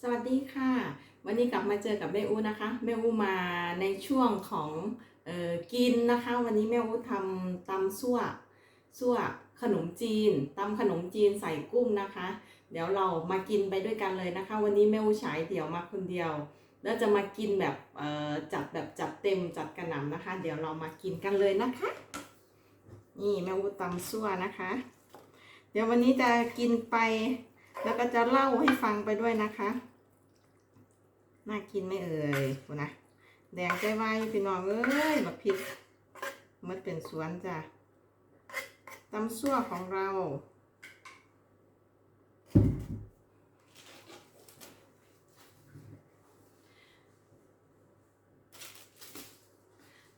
สวัสดีค่ะ วันนี้กลับมาเจอกับแม่อูนะคะแม่อูมาในช่วงของออกินนะคะ วันนี้แม่อูทำตำซั่วซั่วขนมจีนตำขนมจีนใส่กุ้งนะคะ เดี๋ยวเรามากินไปด้วยกันเลยนะคะ วันนี้แม่อูฉายเดี่ยวมาคนเดียว แล้วจะมากินแบบจัดแบบจัดเต็มจัดกระหน่ำนะคะ เดี๋ยวเรามากินกันเลยนะคะ นี่แม่อูตำซั่วนะคะ เดี๋ยววันนี้จะกินไป แล้วก็จะเล่าให้ฟังไปด้วยนะคะ น่ากินไม่เอ่ยคุณนะแดงใจไว้พี่น้องเอ้ยบักพริกมันเป็นสวนจ้ะตำซั่วของเรา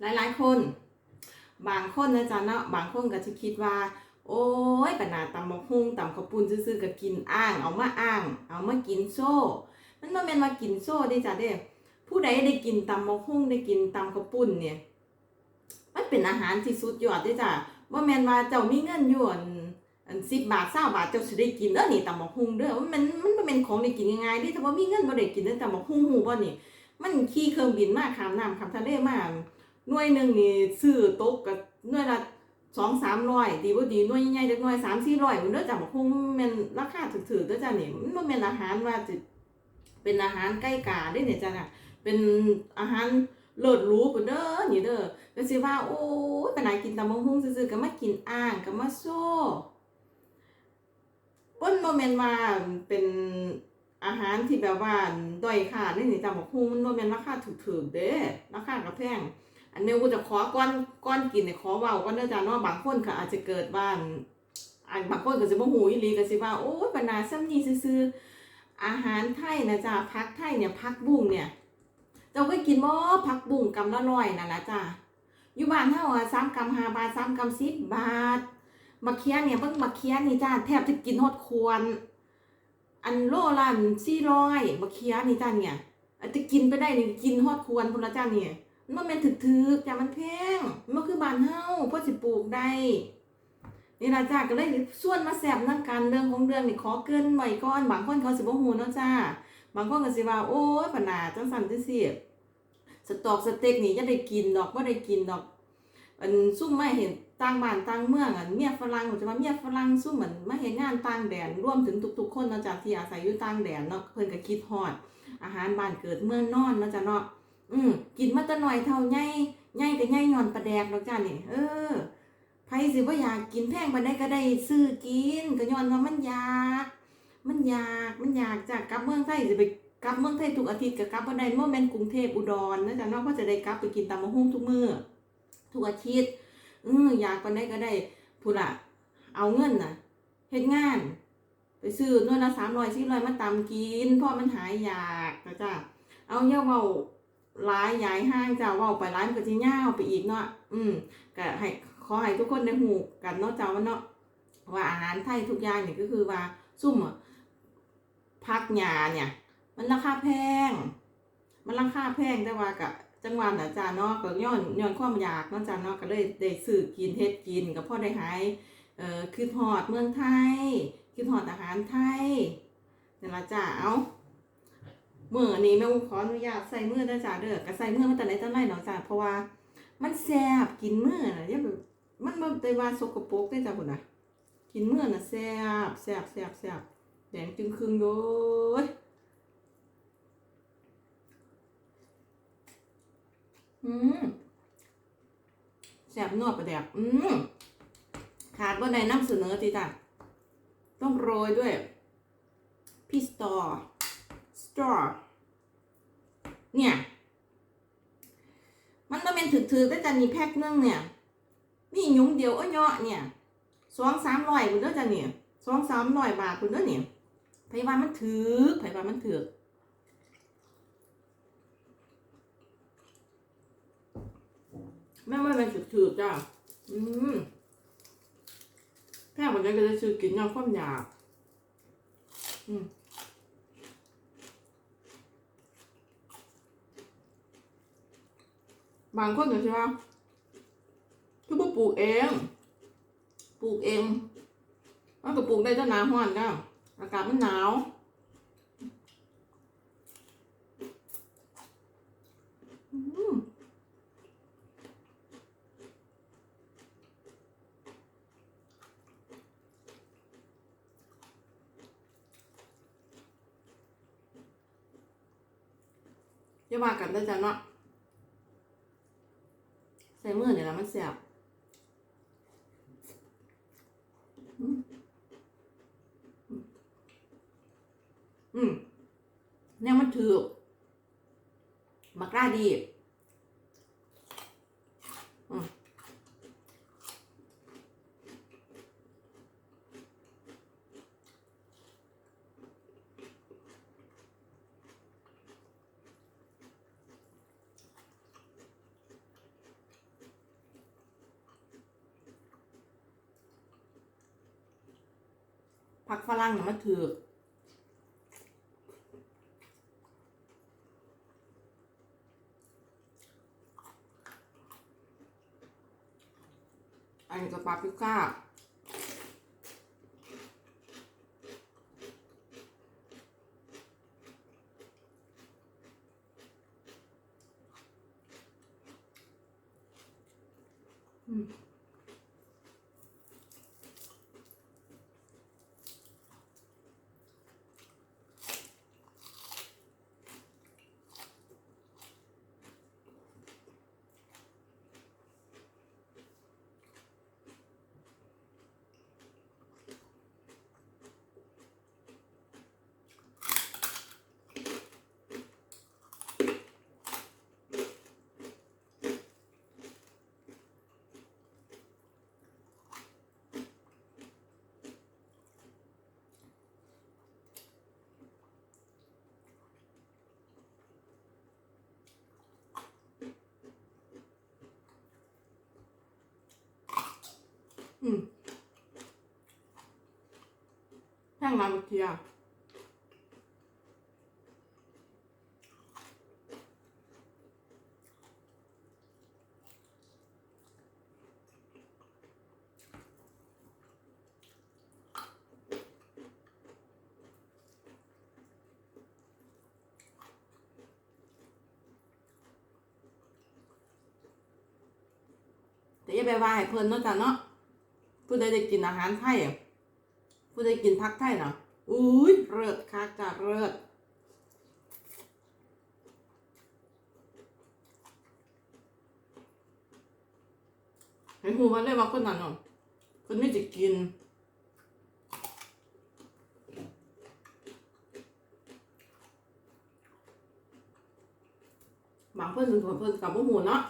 หลายๆคน บางคนนะจ๊ะเนาะบางคนก็จะคิดว่า โอ้ยปนาตำบักฮุ่งตำข้าวปุ้นซื่อๆก็กินอ้าง เอามาอ้าง เอามากินโซ่ มันบ่แม่นว่ากินโซ่ได้จ้ะเด้ ผู้ใดได้กินตำบักฮุ่งได้กินตำข้าวปุ้นเนี่ย มันเป็นอาหารที่สุดยอดเด้จ้ะบ่แม่นว่าเจ้ามีเงินอยู่อันอัน10บาท20บาทเจ้าสิได้กินเด้อนี่ตำบักฮุ่งเด้อมันมันบ่แม่นของได้กินง่ายๆเด้ถ้าบ่ามีเงินบ่ได้กินเด้อตำบักฮุ่งฮู้บ่นี่ มันขี่เครื่องบินมาข้ามน้ำข้ามทะเลมาหน่วยหนึงนี่ซื้อตกก็หน่วยละ สองสามร้อยดีบ่ดีน่วยใหญ่ๆจักหน่วยสามสี่ร้อยมันเด้อจ้ะบักฮุ่งแม่นราคาถูกๆเด้อจ้ะนี่มันบ่แม่นอาหารว่าสิเป็นอาหารใกล้กาเด้เนี่ยจ้ะน่ะเป็นอาหารเลิศหรูพุ่นเด้อนี่เด้อก็สิว่าโอ้ยไปไหนกินตำบักหุ่งซื่อๆก็มากินอ่างก็มาโซ่บ่นบ่แม่นว่าเป็นอาหารที่แบบว่าด้อยค่านี่นี่ตำบักหุ่งมันบ่แม่นราคาถูกๆเด้ราคาก็แพง อันนี้กูจะขอก่อนก่อนกินเนี่ยขอเว้าก่อนเด้อจ้าเนาะบางคนก็อาจจะเกิดว่าอันบางคนก็สิบ่ฮู้อีหลีก็สิว่าโอ้ยปานนาซ้ำนี้ซื่อๆอาหารไทยนะจ้าผักไทยเนี่ยผักบุ้งเนี่ยเจ้าเคยกินบ่ผักบุ้งกำละร้อยนั่นนะจ้าอยู่บ้านเฮาอะสามกำห้าบาทสามกำสิบบาทมะเขียเนี่ยเบิ่งมะเขียนี่จ้าแทบจะกินฮอดควร อันโลละสี่ร้อยมะเขียนี่จ้าเนี่ยอาจจะกินไปได้นี่กินฮอดควรพุ่นละจ้าเนี่ย มันแม่นถึกๆจ้ามันแพงมันคือบานเฮาพอสิปลูกได้นี่ละจ้าก็เลยส่วนมาแซ่บนํกันเรื่องของเรื่องนี่ขอเกินไว้ก่อนบางคนเขาสิบ่ฮู้เนาะจ้าบางคนก็สิว่าโอ้ยปนาจังสันจังซี่สตอกสเต็กนี่จะได้กินดอกบ่ได้กินดอก อันซุ่มไม่เห็นต่างบ้านต่างเมืองอันเมียฝรั่งจะมาเมียฝรั่งซุ่มเหมือนมาเห็นงานต่างแดนรวมถึงทุกๆ คนเนาะจ้ะที่อาศัยอยู่ต่างแดนเนาะเพิ่นก็คิดฮอด อาหารบ้านเกิดเมืองนอนเนาะจ้ะเนาะ อืมกินมาแต่น้อยเท่าใหญ่ใหญ่ก็ใหญ่ย้อนปลาแดกดอกจ้ะนี่เออไผสิบ่าอยากกินแพงปานใดก็ได้ซื้อกินก็ย้อนว่ามันอยาก มันอยากมันอยากจากกลับเมืองไทยสิไปกลับเมืองไทยทุกอาทิตย์กับกลับวันใดเมื่อแม่นกรุงเทพอุดรนะจ๊ะเนอกก็จะได้กลับไปกินตำมะฮุ่งทุกมื้อทุกอาทิตย์เอออยากวันใดก็ได้พูดละเอาเงินน่ะเฮ็ดงาน ไปซื้อหน่วยละสามร้อยสี่ร้อยมาตำกินพราะมันหายอยากนะจ๊ะเอาเยาเว้า หลายยายห้างจ้าว้าไปร้านก็สิยาไปอีกเนาะอืมก็ให้ขอให้ทุกคนได้หูกันเนาะเจ้าว่าเนาะว่าอาหารไทยทุกอย่างเนี่ยก็คือว่าซุ่มพักหญ้าเนี่ย มันราคาแพง มันราคาแพงแต่ว่ากับจังหวัดอาจารย์เนาะก็ย้อนย้อนความอยากเนาะจ้าเนาะก็เลยได้ซื้อกินเฮ็ดกินก็พอได้หายเอ่อคือทอดเมืองไทยคือทอดอาหารไทยเนี่ยละจ้าเอา มื้อนี้แม่อูขออนุญาตใส่มือเด้จ้าเด้อก็ใส่มือมาแต่ไหนแต่ไรเนาะจ้าเพราะว่า มันแซ่บกินมือน่ะอย่าแบบมันบ่ได้ว่าสกปรกเด้จ้าพุ่นน่ะ กินมือน่ะแซ่บแซ่บแซ่บแซ่บแดงจึงครึ่งโย้ยอืมแสบนวดประแดกอืมขาดว่าในน้ำเสนอทีจ้ะต้องโรยด้วยพี่สตอร์ สตอร์เนี่ย มันต้องเป็นถือๆแต่จะมีแพ็คนึงเนี่ย นี่ยุ้มเดียวอ้อยเนาะเนี่ยสองสามร้อยคุณเด้อจ้ะเนี่ยสองสามร้อยบาทคุณเด้อเนี่ยไผว่ามันถือไผว่ามันถือแม่ว่ามันถือถือจ้ะอืมแค่วันนี้ก็จะซื้อกินยาความอยากอืม บางคนถึงใช่ไหมคือว่าปลูกเอง ปลูกเองมันก็ปลูกได้ตั้งนานห้อนแล้อากาศมันหนาวอย่ามากันได้จ้ะเนาะ ส่มือเนี่ยละมันเสียบอืมเนี่ยมันถือมักราดีอืมผักฝ รั่งน่ะมันถืออันนี้ก็ปาปริก้า อืมแท่งมาบุเทียแต่อย่าไปว่าให้เพิ่นเนาะจ้ะเนาะ ผู้ใดได้กินอาหารไทยผู้ใดกินพักไทยนะอุ้ยเลิศคักจ้ะเลิศเห็นหูมันเลยว่าคนนั้นเนาะคนนี้จะกินบางเพื่อนถึงเพื่อนกับพวกหมูเนาะ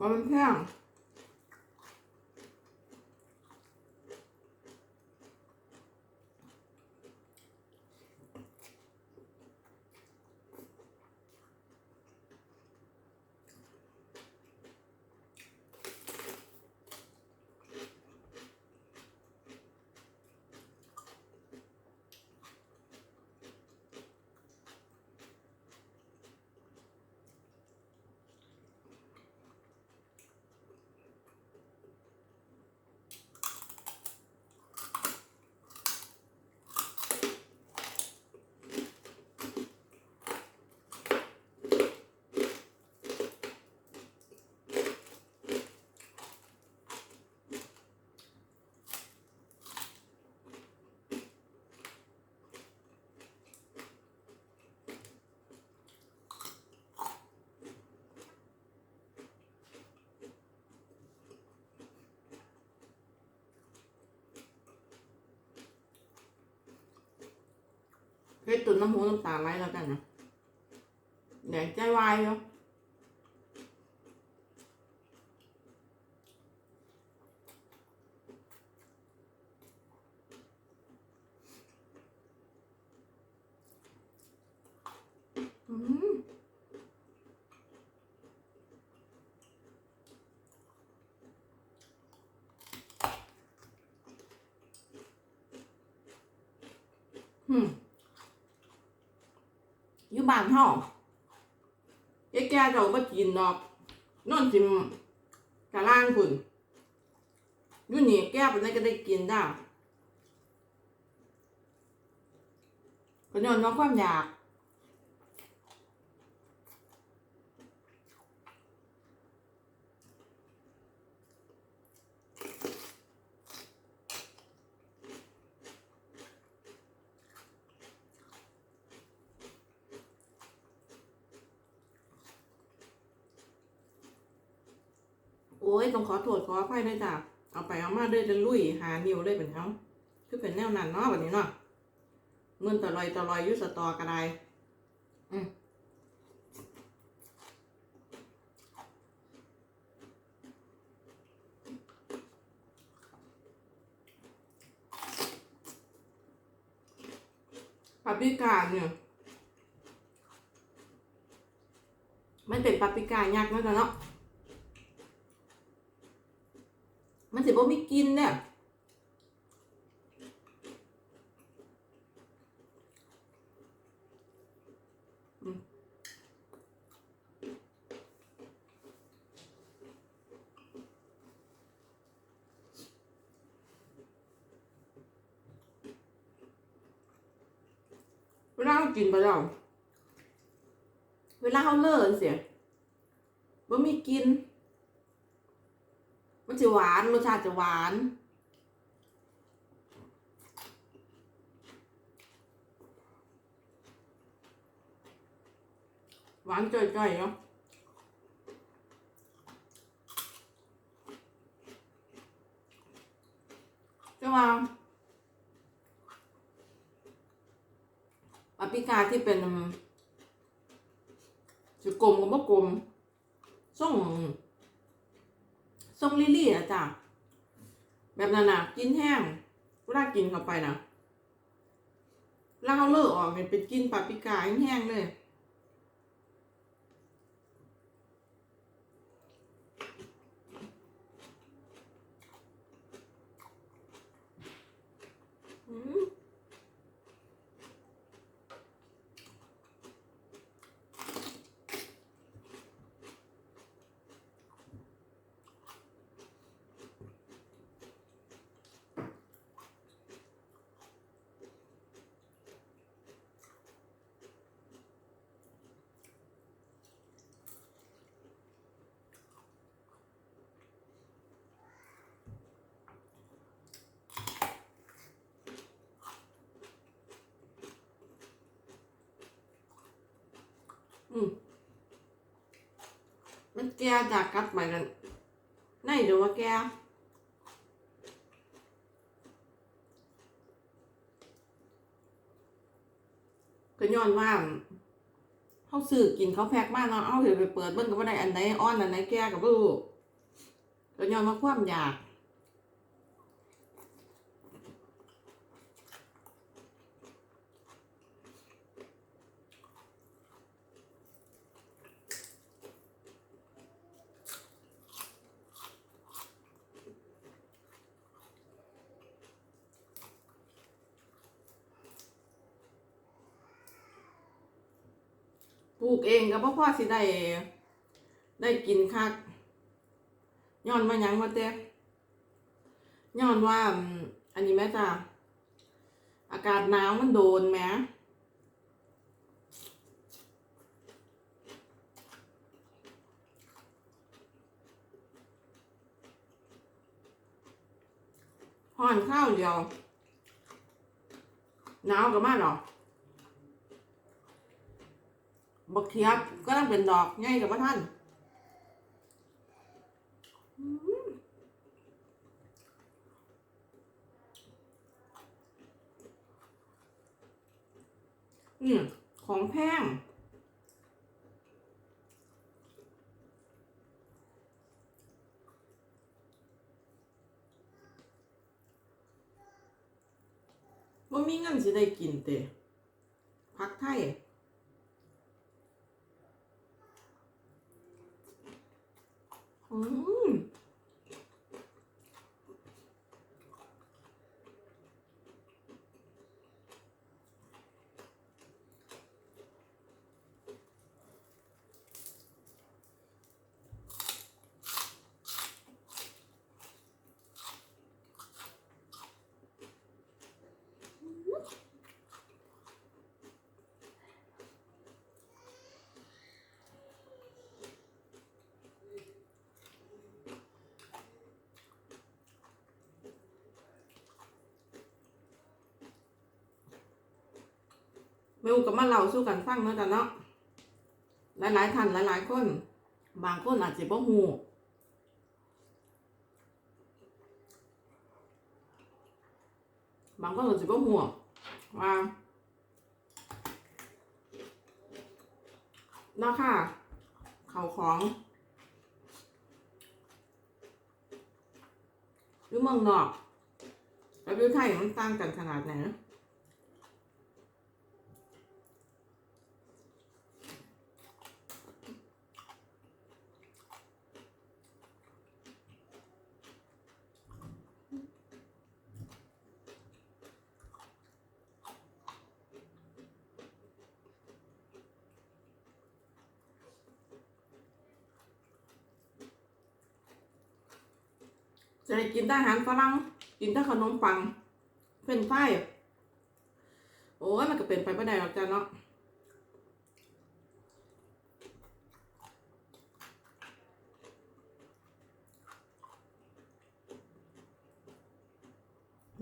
ว่ามัน เพชรตุนน้ำหูน้ำตาไหลแล้วกันนะแดงใจวายเนาะอืม อยู่บ้านเฮาแก่แก่ๆเราบ่กินดอกนอนสิกะล่างคุณอยู่นี่แก่ปานใดก็ได้กินได้ก็นอนว่าความอยาก โอ้ยต้องขอโทษขออภัยด้วยจ้ะเอาไปเอามาด้อจะลุยหานิ้วเลยเป็นเขาคือเป็นแนวนั้นเนาะแบบนี้เนาะเงินตะลอยตะลอยอยุสตอกระไดอืมปาปิก้าเนี่ยมันเป็นปาปิก้ายักษ์นะจ้ะเนาะ มันสิบ่มีกลินเนี่ยอืมเวลาเรากินไปแล้วเวลาเขาเลิกเสียบ่มีกลิน มันจะหวานรสชาติจะหวานหวานจ่อยๆเนาะจะว่าปาปิกาที่เป็นจะกลมกับบ่กลมส่ง ทรงลิลี่อะจ้ะแบบนั้นน่ะกินแห้งเวลากินเข้าไปนะเวลาเราเลิกออกเนี่ยเป็นกินปาปริกาแห้งๆเลย อืม อืมมันแก่จากกัดไปกันไหนดูว่าแก่ก็ย้อนว่าเขาซื้อกินเขาแพ็คมาเนาะเอาเดี๋ยวไปเปิดเบิ่งก็บ่ได้อันใดอ่อนอันไหนแก่ก็บ่รู้ก็ย้อนว่าความอยาก ปลูกเองก็บ่พอสิได้ ได้กินคักย้อนว่าหยังว่าแต่ย้อนว่า อันนี้แม่จ้ะอากาศหนาวมันโดนแหมห่อนข้าวเดียวหนาวกับมาหรอ บักเขียบก็ต้องเป็นดอกใหญ่กับพระท่านนี่ของแพงว่ามีเงินสิได้กินเตะพักไทย อื แม่รู้กับมาเล่าสู้กันฟังเนาะจ้ะเนาะหลายหลายท่านหลายหลายคน บางคนอาจจะบ่ฮู้บางคนอาจจะบ่ฮู้ว่าเนาะค่ะเขาของหรือเมืองนอกแล้วดูไทยมันต่างกันขนาดไหน จะได้กินแต่อาหารฝรั่งกินแต่ขนมปัง เป็นไฟโอ้ยมันก็เป็นไปไม่ได้หรอกจ้ะเนาะ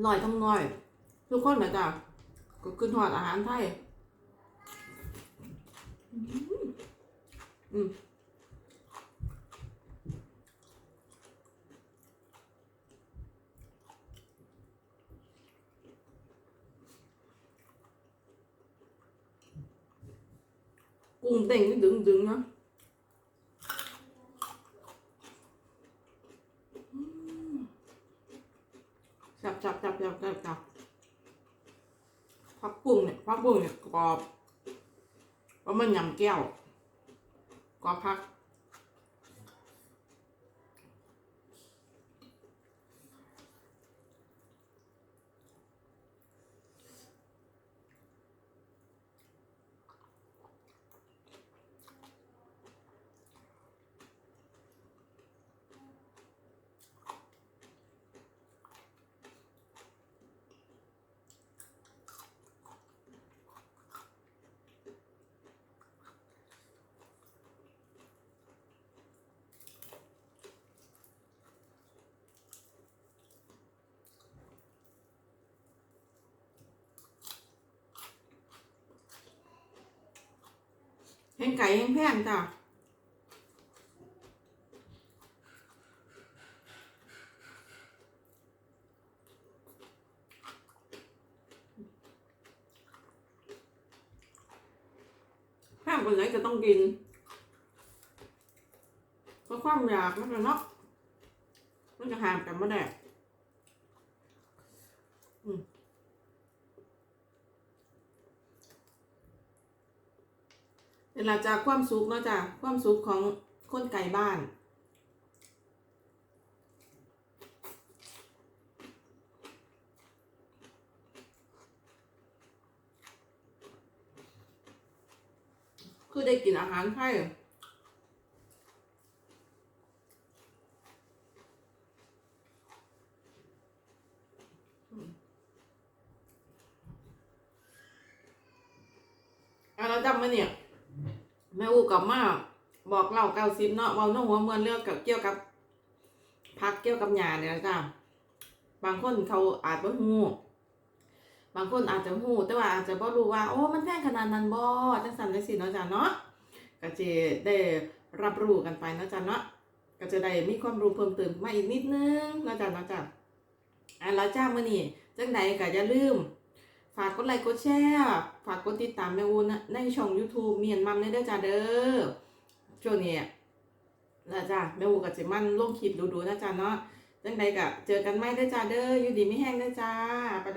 หน่อยทั้งหน่อย ทุกคนนะจ้ะก็ขึ้นหอดอาหารไทย อืม อืมกุ้งเต่งนี่ดึงดึงนะจับจับจับจับจับจับพักปุ่งเนี่ยพักปุ่งเนี่ยกรอบเพราะมันยำแก้วกรอบพัก แห้งไก่แห้งแพงจ้ะแพงคนไหนจะต้องกินเพราะความอยากมันก็เนาะมันจะห่างกันไม่ได้ม เวลาจากความสุขเนาะจ้ะความสุขของคนไก่บ้าน คือได้กินอาหารไทยอะเราจำมาเนี่ย แม่ อูกลับมาบอกเล่าเก้าสิบเนาะเว้าเน้องหัวเมือนเรื่องกับเกี่ยวกับพักเกี่ยวกับหยาเนี่ยจ้ะบางคนเขาอาจบ่ฮู้บางคนอาจจะฮู้แต่ว่าอาจจะบ่รู้ว่า โอ้ มันแพงขนาดนั้นบ่จังซั่นจังซี่เนาะจ้ะเนาะก็จะได้รับรู้กันไปเนาะจ้ะเนาะก็จะได้มีความรู้เพิ่มเติมมาอีกนิดนึงเนาะจ้ะเนาะจ้ะอะแล้วจ้ามื้อนี้จังใดก็อย่าลืม ฝากกดไลค์กดแชร์ ฝากกดติดตามแม่อูนะในช่อง YouTube เมียนมัมได้เด้อจ้าเด้อช่วงนี้นะจ้าแม่อูกับเจมันลงคลิปดูๆนะจ้าเนาะจังใดก็เจอกันไหมเด้จ้าเด้ออยู่ดีไม่แห้งเด้อจ้าไปได้